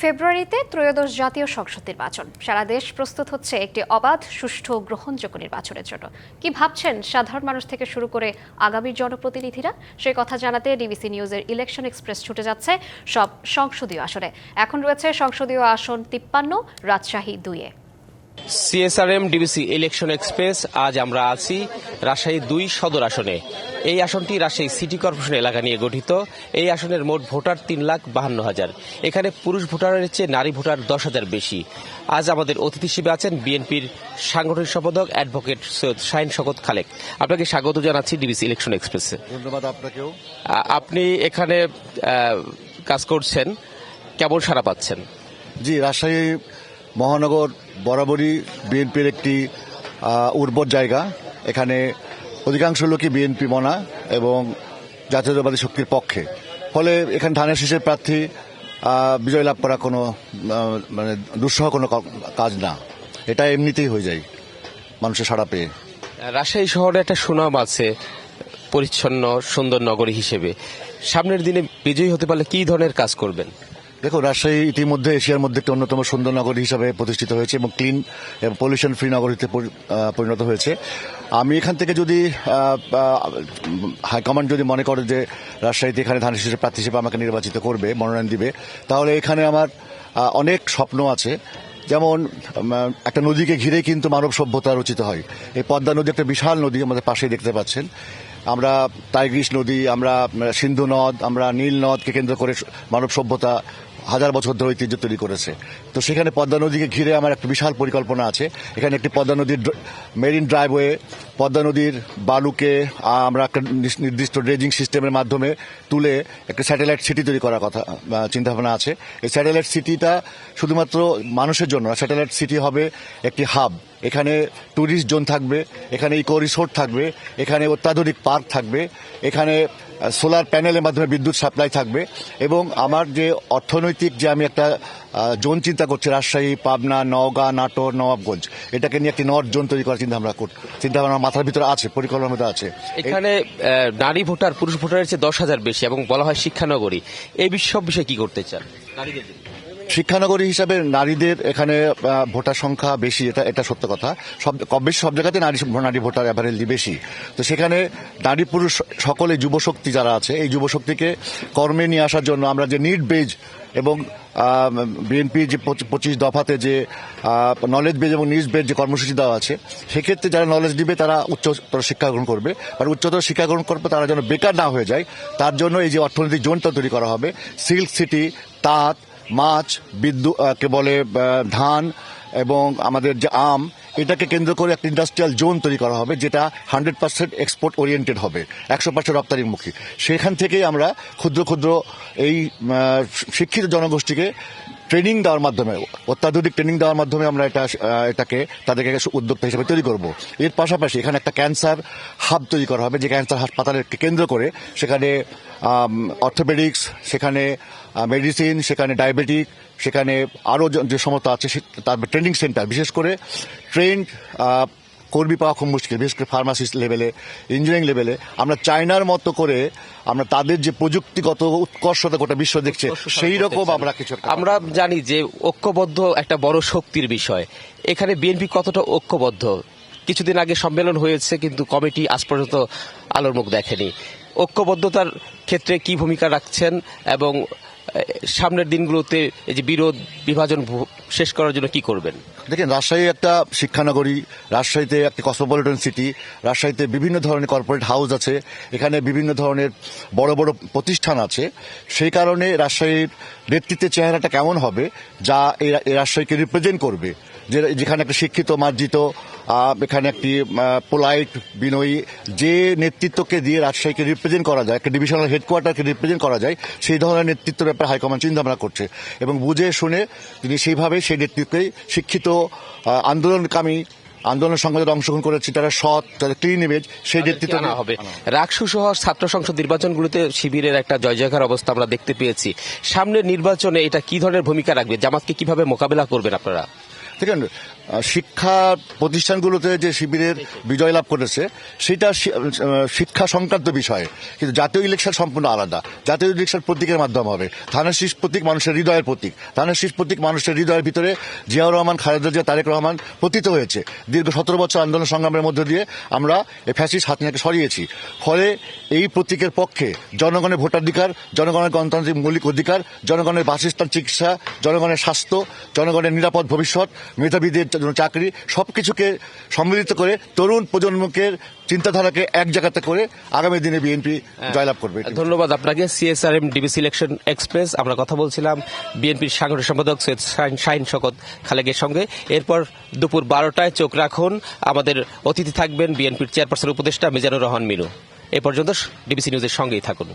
ফেব্রুয়ারিতে ত্রয়োদশ জাতীয় সংসদ নির্বাচন। সারা দেশ প্রস্তুত হচ্ছে একটি অবাধ, সুষ্ঠু, গ্রহণযোগ্য নির্বাচনের জন্য। কি ভাবছেন সাধারণ মানুষ থেকে শুরু করে আগামী জনপ্রতিনিধিরা? সে কথা জানাতে ডিবিসি নিউজের ইলেকশন এক্সপ্রেস ছুটে যাচ্ছে সব সংসদীয় আসনে। এখন রয়েছে সংসদীয় আসন তিপ্পান্ন, রাজশাহী দুইয়ে। সিএসআরএম ডিবিসি ইলেকশন এক্সপ্রেস আজ আমরা আছি রাজশাহী দুই সদর আসনে। এই আসনটি রাজশাহী সিটি কর্পোরেশন এলাকা নিয়ে গঠিত। এই আসনের মোট ভোটার তিন লাখ বাহান্ন হাজার। এখানে পুরুষ ভোটারের চেয়ে নারী ভোটার দশ হাজার বেশি। আজ আমাদের অতিথি হিসেবে আছেন বিএনপির সাংগঠনিক সম্পাদক অ্যাডভোকেট সৈয়দ শাহিন শকত খালেক। আপনাকে স্বাগত জানাচ্ছি ডিবিসি ইলেকশন এক্সপ্রেসে ধন্যবাদ আপনাকেও। আপনি এখানে কাজ করছেন। কেমন সারা পাচ্ছেন? জি রাজশাহী মহানগর বরাবরই বিএনপির একটি উর্বর জায়গা। এখানে অধিকাংশ লোকই বিএনপি মনা এবং জাতীয়তাবাদী শক্তির পক্ষে। ফলে এখানে ধানের শীষের প্রার্থী বিজয় লাভ করা কোনো মানে দুঃসহ কোনো কাজ না। এটা এমনিতেই হয়ে যায় মানুষের সাড়া পেয়ে। রাজশাহী শহরে একটা সুনাম আছে পরিচ্ছন্ন সুন্দর নগরী হিসেবে। সামনের দিনে বিজয়ী হতে পারলে কি ধরনের কাজ করবেন? দেখো রাজশাহী ইতিমধ্যে এশিয়ার মধ্যে একটি অন্যতম সুন্দর নগরী হিসাবে প্রতিষ্ঠিত হয়েছে এবং ক্লিন এবং পলিউশন ফ্রি নগরীতে পরি- পরিণত হয়েছে। আমি এখান থেকে যদি হাইকমান্ড যদি মনে করে যে রাজশাহীতে এখানে ধান শীষের প্রার্থী হিসেবে আমাকে নির্বাচিত করবে, মনোনয়ন দিবে, তাহলে এখানে আমার অনেক স্বপ্ন আছে। যেমন একটা নদীকে ঘিরে কিন্তু মানব সভ্যতা রচিত হয়। এই পদ্মা নদী একটা বিশাল নদী আমাদের পাশেই দেখতে পাচ্ছেন। আমরা টাইগ্রিস নদী, আমরা সিন্ধু নদ, আমরা নীল নদকে কেন্দ্র করে মানব সভ্যতা হাজার বছর ধরে ঐতিহ্য তৈরি করেছে। তো সেখানে পদ্মা নদীকে ঘিরে আমার একটা বিশাল পরিকল্পনা আছে। এখানে একটি পদ্মা নদীর মেরিন ড্রাইভওয়ে, পদ্মা নদীর বালুকে আমরা একটা নির্দিষ্ট ড্রেজিং সিস্টেমের মাধ্যমে তুলে একটা স্যাটেলাইট সিটি তৈরি করার কথা চিন্তা ভাবনা আছে। এই স্যাটেলাইট সিটিটা শুধুমাত্র মানুষের জন্য স্যাটেলাইট সিটি হবে একটি হাব। এখানে ট্যুরিস্ট জোন থাকবে, এখানে ইকো রিসোর্ট থাকবে, এখানে অত্যাধুনিক পার্ক থাকবে, এখানে সোলার প্যানেলের মাধ্যমে বিদ্যুৎ সাপ্লাই থাকবে এবং আমার যে অর্থনৈতিক যে আমি একটা জোন চিন্তা করছি, রাজশাহী, পাবনা, নওগাঁ, নাটোর, নবাবগঞ্জ, এটাকে নিয়ে একটি নর্থ জোন তৈরি করার চিন্তা কর- চিন্তা ভাবনা মাথার ভিতরে আছে, পরিকল্পনার মধ্যে আছে। এখানে নারী ভোটার, পুরুষ ভোটারের চেয়ে দশ হাজার বেশি, এবং বলা হয় শিক্ষানগরী। এই বিষয় বিষয়ে কি করতে চান? নারীদের। শিক্ষানগরী হিসাবে নারীদের এখানে ভোটার সংখ্যা বেশি, এটা এটা সত্য কথা। সব, কম বেশি সব জায়গাতে নারী নারী ভোটার অ্যাভারেজলি বেশি। তো সেখানে নারী পুরুষ সকলে যুবশক্তি যারা আছে, এই যুবশক্তিকে কর্মে নিয়ে আসার জন্য আমরা যে নিড বেজ এবং বিএনপি যে পঁচি- পঁচিশ দফাতে যে নলেজ বেজ এবং নিউজ বেজ যে কর্মসূচি দেওয়া আছে, সেক্ষেত্রে যারা নলেজ দিবে তারা উচ্চতর শিক্ষা গ্রহণ করবে। আর উচ্চতর শিক্ষা গ্রহণ করবে তারা যেন বেকার না হয়ে যায়, তার জন্য এই যে অর্থনৈতিক জোনটা তৈরি করা হবে, সিল্ক সিটি, তাঁত মাছ বিদ্যুৎ কে বলে ধান এবং আমাদের যে আম, এটাকে কেন্দ্র করে একটা ইন্ডাস্ট্রিয়াল জোন তৈরি করা হবে, যেটা হান্ড্রেড পার্সেন্ট এক্সপোর্ট ওরিয়েন্টেড হবে, একশো পার্সেন্ট রপ্তানিমুখী। সেখান থেকেই আমরা ক্ষুদ্র ক্ষুদ্র এই শিক্ষিত জনগোষ্ঠীকে ট্রেনিং দেওয়ার মাধ্যমে, অত্যাধুনিক ট্রেনিং দেওয়ার মাধ্যমে আমরা এটা এটাকে তাদেরকে উদ্যোক্তা হিসেবে তৈরি করব। এর পাশাপাশি এখানে একটা ক্যান্সার হাব তৈরি করা হবে, যে ক্যান্সার হাসপাতালকে কেন্দ্র করে। সেখানে অর্থোপেডিক্স, সেখানে মেডিসিন, সেখানে ডায়াবেটিক, সেখানে আরও যে সমস্ত আছে তার ট্রেনিং সেন্টার। বিশেষ করে ট্রেন্ড কর্মী পাওয়া খুব মুশকিল বিশেষ করে ফার্মাসিস্ট লেভেলে ইঞ্জিনিয়ারিং লেভেলে আমরা চায়নার মতো করে আমরা তাদের যে প্রযুক্তিগত উৎকর্ষতা গোটা বিশ্ব দেখছে সেই রকম আমরা কিছু আমরা জানি যে ঐক্যবদ্ধ একটা বড় শক্তির বিষয়। এখানে বিএনপি কতটা ঐক্যবদ্ধ? কিছুদিন আগে সম্মেলন হয়েছে কিন্তু কমিটি আজ পর্যন্ত আলোর মুখ দেখেনি। ঐক্যবদ্ধতার ক্ষেত্রে কি ভূমিকা রাখছেন এবং সামনের দিনগুলোতে এই যে বিরোধ, বিভাজন শেষ করার জন্য কি করবেন? দেখেন, রাজশাহী একটা শিক্ষানগরী, রাজশাহীতে একটা কসমোপলিটন সিটি রাজশাহীতে বিভিন্ন ধরনের কর্পোরেট হাউস আছে, এখানে বিভিন্ন ধরনের বড় বড় প্রতিষ্ঠান আছে। সেই কারণে রাজশাহীর নেতৃত্বের চেহারাটা কেমন হবে, যা এই রাজশাহীকে রিপ্রেজেন্ট করবে। যেখানে একটা শিক্ষিত, মার্জিত এখানে একটি পোলাইট বিনয়ী যে নেতৃত্বকে দিয়ে রাজশাহীকে রিপ্রেজেন্ট করা যায় একটা ডিভিশনাল হেডকোয়ার্টারকে রিপ্রেজেন্ট করা যায় সেই ধরনের নেতৃত্বের ব্যাপারে হাইকমান্ড চিন্তা ভাবনা করছে। এবং বুঝে শুনে তিনি সেইভাবে সেই নেতৃত্বে শিক্ষিত আন্দোলনকামী আন্দোলন সংগ্রামে অংশগ্রহণ করেছে তারা সৎ তাদের ক্লিন ইমেজ সেই নেতৃত্ব না হবে। রাকসু সহ ছাত্র সংসদ নির্বাচনগুলোতে শিবিরের একটা জয় জয়কার অবস্থা আমরা দেখতে পেয়েছি। সামনের নির্বাচনে এটা কি ধরনের ভূমিকা রাখবে? জামাতকে কীভাবে মোকাবেলা করবেন আপনারা? ঠিক আছে আহ, শিক্ষা প্রতিষ্ঠানগুলোতে যে শিবিরের বিজয় লাভ করেছে, সেটা শিক্ষা সংক্রান্ত বিষয়। কিন্তু জাতীয় ইলেকশন সম্পূর্ণ আলাদা। জাতীয় ইলেকশন প্রতীকের মাধ্যমে হবে। ধানের শীষ প্রতীক মানুষের হৃদয়ের প্রতীক। ধানের শীষ প্রতীক মানুষের হৃদয়ের ভিতরে জিয়াউর রহমান, খালেদা জিয়া, তারেক রহমান পতিত হয়েছে। দীর্ঘ সতেরো বছর আন্দোলন সংগ্রামের মধ্য দিয়ে আমরা এই ফ্যাসিস হাতিয়াকে সরিয়েছি। ফলে এই প্রতীকের পক্ষে জনগণের ভোটাধিকার, জনগণের গণতান্ত্রিক মৌলিক অধিকার, জনগণের বাসস্থান চিকিৎসা, জনগণের স্বাস্থ্য, জনগণের নিরাপদ ভবিষ্যৎ, মেধাবীদের জন্য চাকরি সবকিছুকে সম্মিলিত করে তরুণ প্রজন্মকে চিন্তাধারাকে এক জায়গাতে করে আগামী দিনে বিএনপি জয়লাভ করবে। ধন্যবাদ আপনাকে। সিএসআরএম ডিবিসি সিলেকশন এক্সপ্রেস আমরা কথা বলছিলাম বিএনপির সাংগঠনিক সম্পাদক সৈয়দ শাহিন- শাহিন শকত খালেকের সঙ্গে। এরপর দুপুর বারোটায় চোখ রাখুন। আমাদের অতিথি থাকবেন বিএনপির চেয়ারপারসন উপদেষ্টা মিজানুর রহমান মিনু। এ পর্যন্ত ডিবিসি নিউজের সঙ্গেই থাকুন।